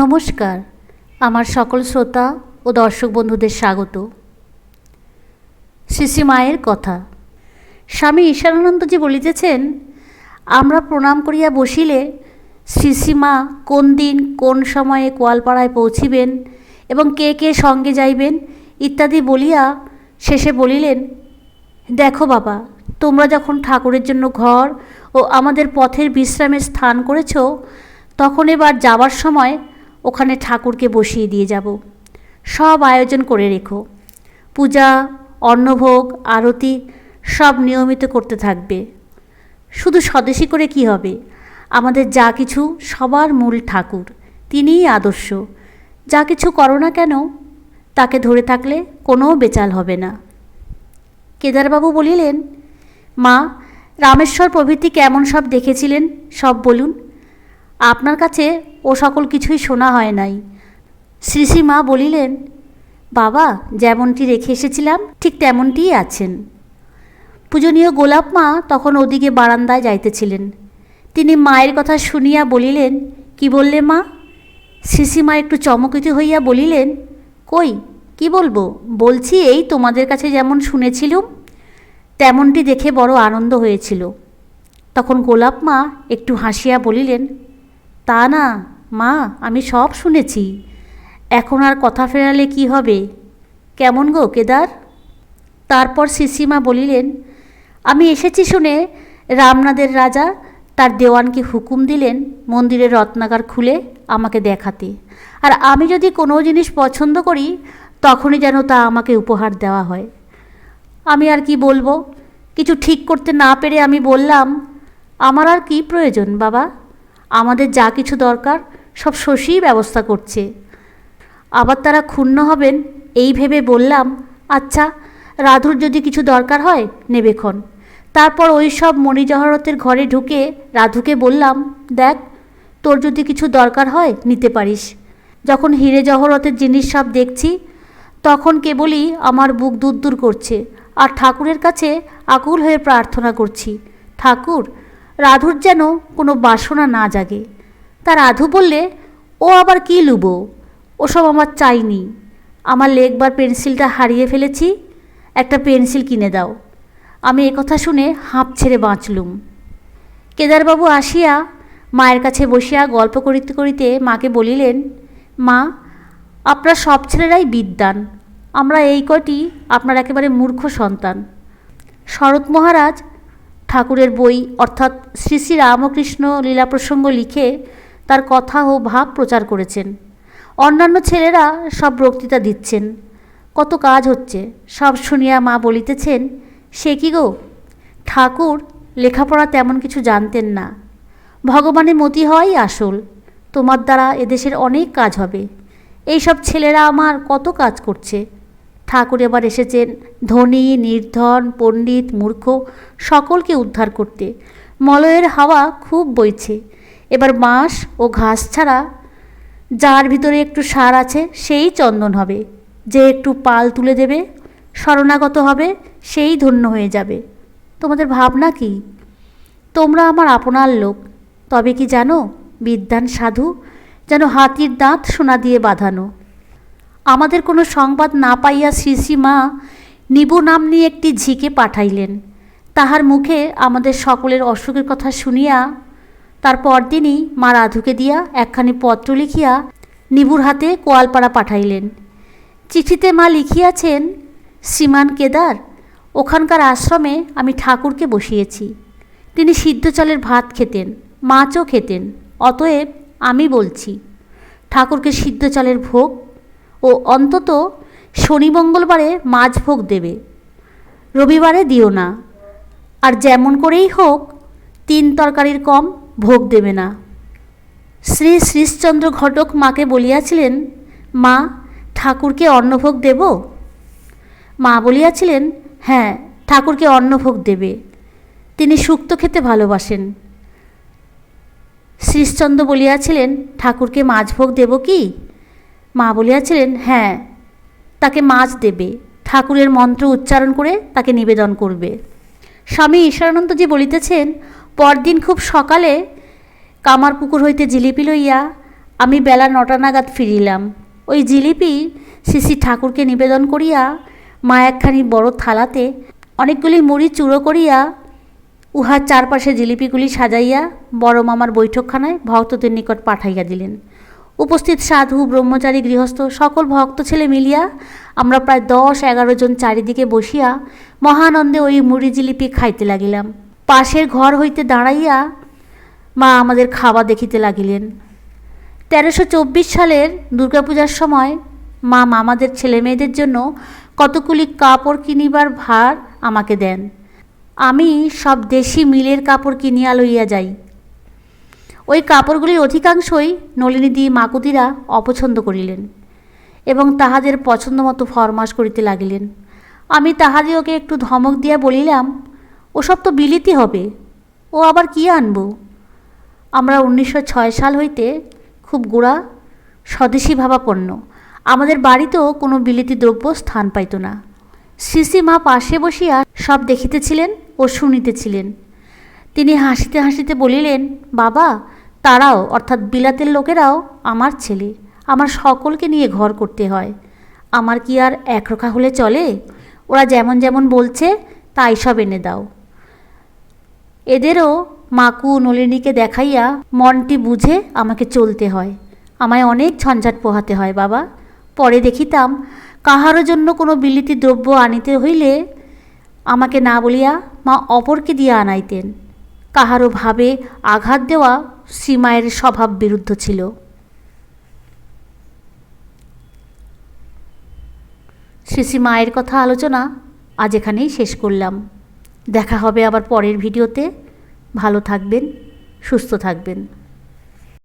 নমস্কার, আমার সকল শ্রোতা ও দর্শক বন্ধুদের স্বাগত। শ্রী মায়ের কথা। স্বামী ঈশানানন্দজি বলিতেছেন, আমরা প্রণাম করিয়া বসিলে শ্রী মা কোন দিন, কোন সময়ে কোয়ালপাড়ায় পৌঁছিবেন এবং কে কে সঙ্গে যাইবেন ইত্যাদি বলিয়া শেষে বলিলেন, দেখো বাবা, তোমরা যখন ঠাকুরের জন্য ঘর ও আমাদের পথের বিশ্রামের স্থান করেছ, তখন এবার যাবার সময় ওখানে ঠাকুরকে বসিয়ে দিয়ে যাব। সব আয়োজন করে রেখো। পূজা, অন্নভোগ, আরতি সব নিয়মিত করতে থাকবে। শুধু স্বদেশী করে কি হবে? আমাদের যা কিছু সবার মূল ঠাকুর, তিনিই আদর্শ। যা কিছু করো না কেন, তাকে ধরে থাকলে কোনো বেচাল হবে না। কেদারবাবু বলিলেন, মা, রামেশ্বর প্রভৃতি কেমন সব দেখেছিলেন? সব বলুন। আপনার কাছে ও সকল কিছুই শোনা হয় নাই। শ্রী মা বলিলেন, বাবা, যেমনটি রেখে এসেছিলাম, ঠিক তেমনটিই আছেন। পূজনীয় গোলাপ মা তখন ওদিকে বারান্দায় যাইতেছিলেন। তিনি মায়ের কথা শুনিয়া বলিলেন, কি বললে মা? শ্রীশ্রীমা একটু চমকিত হইয়া বলিলেন, কই, কি বলব? বলছি এই তোমাদের কাছে যেমন শুনেছিলুম, তেমনটি দেখে বড় আনন্দ হয়েছিল। তখন গোলাপ মা একটু হাসিয়া বলিলেন তা না, মা, আমি সব শুনেছি। এখন আর কথা ফেরালে কি হবে? কেমন গো কেদার? তারপর শিশিমা বলিলেন, আমি এসেছি শুনে রামনাদের রাজা তার দেওয়ানকে হুকুম দিলেন মন্দিরের রত্নাগার খুলে আমাকে দেখাতে। আর আমি যদি কোনো জিনিস পছন্দ করি, তখনই যেন তা আমাকে উপহার দেওয়া হয়। আমি আর কি বলব? কিছু ঠিক করতে না পেরে আমি বললাম, আমার আর কি প্রয়োজন বাবা? আমাদের যা কিছু দরকার, সব শশীই ব্যবস্থা করছে। আবার তারা ক্ষুণ্ণ হবেন, এই ভেবে বললাম আচ্ছা রাধুর যদি কিছু দরকার হয় নেবেক্ষণ তারপর ওই সব মণিজহরতের ঘরে ঢুকে রাধুকে বললাম, দেখ, তোর যদি কিছু দরকার হয়, নিতে পারিস। যখন হিরে জহরতের জিনিস সব দেখছি, তখন কেবলই আমার বুক দূর দূর করছে, আর ঠাকুরের কাছে আকুল হয়ে প্রার্থনা করছি, ঠাকুর রাধুর যেন কোনো বাসনা না জাগে। তা রাধু বললে, ও আবার কী লুবো? ওসব আমার চাইনি আমার লেখবার পেন্সিলটা হারিয়ে ফেলেছি, একটা পেন্সিল কিনে দাও। আমি একথা শুনে হাঁপ ছেড়ে বাঁচলুম। কেদারবাবু আসিয়া মায়ের কাছে বসিয়া গল্প করিতে করিতে মাকে বলিলেন, মা, আপনার সব ছেলেরাই বিদ্যান আমরা এই কটি আপনার একেবারে মূর্খ সন্তান। শরৎ মহারাজ ঠাকুরের বই, অর্থাৎ শ্রী শ্রী রামকৃষ্ণ লীলা প্রসঙ্গ লিখে তার কথা ও ভাব প্রচার করেছেন। অন্যান্য ছেলেরা সব বক্তৃতা দিচ্ছেন। কত কাজ হচ্ছে, সব শুনিয়া মা বলিতেছেন, সে কি গো? ঠাকুর লেখাপড়া তেমন কিছু জানতেন না। ভগবানের মতি হওয়াই আসল। তোমার দ্বারা এদেশের অনেক কাজ হবে। এই সব ছেলেরা আমার কত কাজ করছে। ঠাকুর এবার এসেছেন। ধনী, নির্ধন, পণ্ডিত, মূর্খ, সকলকে উদ্ধার করতে। মলয়ের হাওয়া খুব বইছে। এবার বাঁশ ও ঘাস ছাড়া যার ভিতরে একটু সার আছে, সেই চন্দন হবে। যে একটু পাল তুলে দেবে, শরণাগত হবে, সেই ধন্য হয়ে যাবে। তোমাদের ভাবনা কি? তোমরা আমার আপনার লোক। তবে কি জানো, বিদ্যান সাধু যেন হাতির দাঁত সোনা দিয়ে বাঁধানো। আমাদের কোনো সংবাদ না পাইয়া শ্রী শ্রী মা নিবু নাম নিয়ে একটি ঝিকে পাঠাইলেন। তাহার মুখে আমাদের সকলের অসুখের কথা শুনিয়া, তার পরদিনই মা রাধুকে দিয়া একখানি পত্র লিখিয়া নিবুর হাতে কোয়ালপাড়া পাঠাইলেন। চিঠিতে মা লিখিয়াছেন, শ্রীমান কেদার, ওখানকার আশ্রমে আমি ঠাকুরকে বসিয়েছি। তিনি সিদ্ধ চালের ভাত খেতেন, মাছও খেতেন, অতএব আমি বলছি, ঠাকুরকে সিদ্ধ চালের ভোগ ও অন্তত শনি মঙ্গলবারে মাছ ভোগ দেবে। রবিবারে দিও না। আর যেমন করেই হোক, তিন তরকারির কম ভোগ দেবে না। শ্রী শ্রীশচন্দ্র ঘটক মাকে বলিয়াছিলেন, মা, ঠাকুরকে অন্নভোগ দেব? মা বলিয়াছিলেন হ্যাঁ ঠাকুরকে অন্নভোগ দেবে। তিনি সুক্ত খেতে ভালোবাসেন। শ্রীশচন্দ্র বলিয়াছিলেন, ঠাকুরকে মাছ ভোগ দেব কি? মা বলিয়াছিলেন হ্যাঁ তাকে মাছ দেবে। ঠাকুরের মন্ত্র উচ্চারণ করে তাকে নিবেদন করবে। স্বামী ঈশ্বরানন্দজি বলিতেছেন, পরদিন খুব সকালে কামার পুকুর হইতে জিলিপি লইয়া আমি বেলা নটা নাগাদ ফিরিলাম। ওই জিলিপি শ্রী ঠাকুরকে নিবেদন করিয়া মা একখানি বড় থালাতে অনেকগুলি মুড়ি চূড়ো করিয়া উহার চারপাশে জিলিপিগুলি সাজাইয়া বড় মামার বৈঠকখানায় ভক্তদের নিকট পাঠাইয়া দিলেন। উপস্থিত সাধু, ব্রহ্মচারী, গৃহস্থ, সকল ভক্ত ছেলে মিলিয়া আমরা প্রায় দশ, এগারো জন চারিদিকে বসিয়া মহানন্দে ওই মুড়ি জিলিপি খাইতে লাগিলাম। পাশের ঘর হইতে দাঁড়াইয়া মা আমাদের খাওয়া দেখিতে লাগিলেন। তেরোশো চব্বিশ সালের দুর্গাপূজার সময় মা মামাদের ছেলে মেয়েদের জন্য কতগুলি কাপড় কিনিবার ভার আমাকে দেন। আমি সব দেশি মিলের কাপড় কিনিয়া লইয়া যাই। ওই কাপড়গুলির অধিকাংশই নলিনীদি মাকুতিরা অপছন্দ করিলেন এবং তাহাদের পছন্দ মতো ফরমাস করিতে লাগিলেন। আমি তাহাদিওকে একটু ধমক দিয়া বলিলাম, ওসব তো বিলিতি হবে, ও আবার কি আনব? আমরা উনিশশো ছয় সাল হইতে খুব গোড়া স্বদেশী ভাবাপন্ন। আমাদের বাড়িতেও কোনো বিলিতি দ্রব্য স্থান পাইত না। শ্রী মা পাশে বসিয়া সব দেখিতেছিলেন ও শুনিতেছিলেন। তিনি হাসিতে হাসিতে বলিলেন, বাবা তারাও, অর্থাৎ বিলাতের লোকেরাও আমার ছেলে। আমার সকলকে নিয়ে ঘর করতে হয়। আমার কি আর একরোখা হলে চলে? ওরা যেমন যেমন বলছে, তাই সব এনে দাও। এদেরও মাকু নলিনীকে দেখাইয়া মনটি বুঝে আমাকে চলতে হয়। আমায় অনেক ঝঞ্ঝাট পোহাতে হয়, বাবা। পরে দেখিতাম কাহারও জন্য কোনো বিলিতি দ্রব্য আনিতে হইলে আমাকে না বলিয়া মা অপরকে দিয়া আনাইতেন। কাহারও ভাবে আঘাত দেওয়া শ্রীমায়ের স্বভাব বিরুদ্ধ ছিল। শ্রী মায়ের কথা আলোচনা আজ এখানেই শেষ করলাম। দেখা হবে আবার পরের ভিডিওতে। ভালো থাকবেন, সুস্থ থাকবেন।